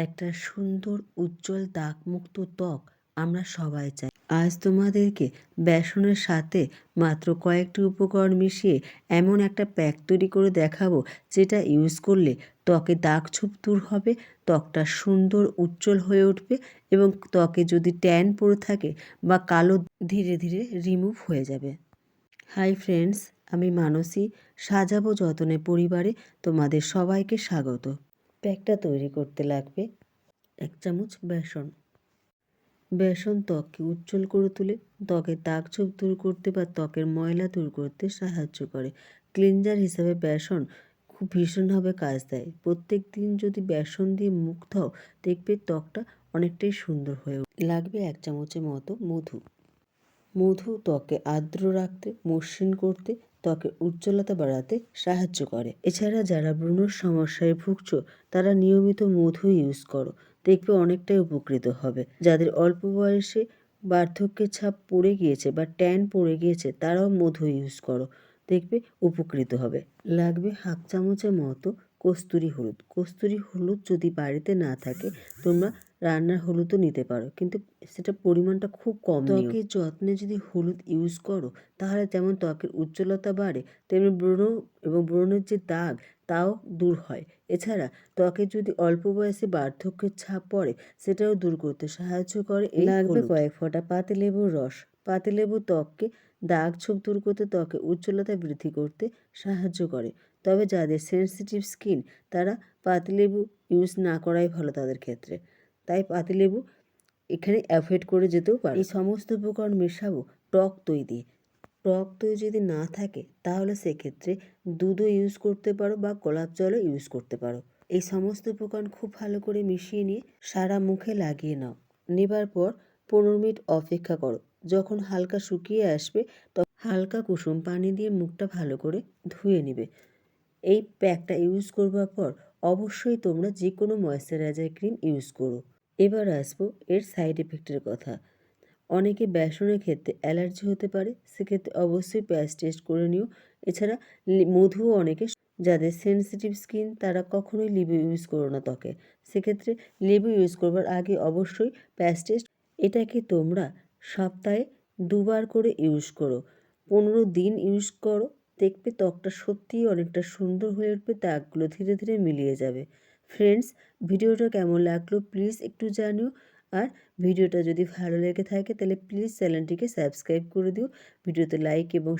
একটা সুন্দর, উজ্জ্বল দাগমুক্ত ত্বক আমরা সবাই চাই। আজ তোমাদেরকে বেসনের সাথে মাত্র কয়েকটি উপকরণ মিশিয়ে এমন একটা প্যাক তৈরি করে দেখাবো, যেটা ইউজ করলে ত্বকে দাগ ছোপ দূর হবে, ত্বকটা সুন্দর, উজ্জ্বল হয়ে উঠবে এবং ত্বকে যদি ট্যান পড়ে থাকে বা কালো ধীরে ধীরে রিমুভ হয়ে যাবে। হাই ফ্রেন্ডস, আমি মানসী, সাজাবো যতনে পরিবারে তোমাদের সবাইকে স্বাগত। প্যাকটা তৈরি করতে লাগবে। এক চামচ বেসন। বেসন ত্বককে উজ্জ্বল করে তোলে ত্বকের দাগ ছোপ দূর করতে বা ত্বকের ময়লা দূর করতে সাহায্য করে। ক্লিনজার হিসাবে বেসন খুব ভীষণভাবে কাজ দেয়। প্রত্যেক দিন যদি বেসন দিয়ে মুখ ধোও, দেখবে ত্বকটা অনেকটাই সুন্দর হয়ে লাগবে এক চামচের মতো মধু। মধু ত্বকে আর্দ্র রাখতে, মসৃণ করতে ত্বকের উজ্জ্বলতা বাড়াতে সাহায্য করে। এছাড়া যারা ব্রণর সমস্যায় ভুগছো, তারা নিয়মিত মধু ইউজ করো। দেখবে অনেকটাই উপকৃত হবে। যাদের অল্প বয়সে বার্ধক্যের ছাপ পড়ে গিয়েছে বা ট্যান পড়ে গিয়েছে, তারাও মধু ইউজ করো। দেখবে উপকৃত হবে। লাগবে হাফ চামচের মতো কস্তুরি হলুদ। কস্তুরি হলুদ যদি বাড়িতে না থাকে তোমরা রান্নার হলুদও নিতে পারো। কিন্তু সেটা পরিমাণটা খুব কম ত্বকের যত্নে যদি হলুদ ইউজ করো তাহলে যেমন ত্বকের উজ্জ্বলতা বাড়ে তেমনি ব্রণ এবং ব্রণের যে দাগ তাও দূর হয়। এছাড়া ত্বকে যদি অল্প বয়সে বার্ধক্যের ছাপ পড়ে সেটাও দূর করতে সাহায্য করে এই লাগবে কয়েক ফোঁটা পাতিলেবুর রস। পাতিলেবু ত্বককে দাগ ছোপ দূর করতে ত্বকে উজ্জ্বলতা বৃদ্ধি করতে সাহায্য করে। তবে যাদের সেন্সিটিভ স্কিন তারা পাতিলেবু ইউজ না করাই ভালো তাদের ক্ষেত্রে। তাই পাতিলেবু এখানে অ্যাভয়েড করে যেতেও পারে। এই সমস্ত উপকরণ মেশাবো টক দই দিয়ে। টক দই যদি না থাকে, তাহলে সেক্ষেত্রে দুধও ইউজ করতে পারো বা গোলাপ জলও ইউজ করতে পারো। এই সমস্ত উপকরণ খুব ভালো করে মিশিয়ে নিয়ে সারা মুখে লাগিয়ে নাও। নেবার পর পনেরো মিনিট অপেক্ষা করো। যখন হালকা শুকিয়ে আসবে, তখন হালকা কুসুম পানি দিয়ে মুখটা ভালো করে ধুয়ে নেবে। এই প্যাকটা ইউজ করবার পর অবশ্যই তোমরা যে কোনো ময়েশ্চারাইজার ক্রিম ইউজ করো। এবার আসব এর সাইড এফেক্টের কথা। অনেকে বেসনের ক্ষেত্রে অ্যালার্জি হতে পারে, সেক্ষেত্রে অবশ্যই প্যাচ টেস্ট করে নিও। এছাড়া মধুও অনেকে যাদের সেন্সিটিভ স্কিন, তারা কখনোই লেবু ইউজ করো না ত্বকে। সেক্ষেত্রে লেবু ইউজ করবার আগে অবশ্যই প্যাচ টেস্ট। এটাকে তোমরা সপ্তাহে দুবার করে ইউজ করো। পনেরো দিন ইউজ করো। দেখবে ত্বকটা সত্যিই অনেকটা সুন্দর হয়ে উঠবে দাগগুলো ধীরে ধীরে মিলিয়ে যাবে। ফ্রেন্ডস, ভিডিওটা কেমন লাগল প্লিজ একটু জানিও। আর ভিডিওটা যদি ভালো লেগে থাকে তাহলে প্লিজ চ্যানেলটিকে সাবস্ক্রাইব করে দিও। ভিডিওতে লাইক এবং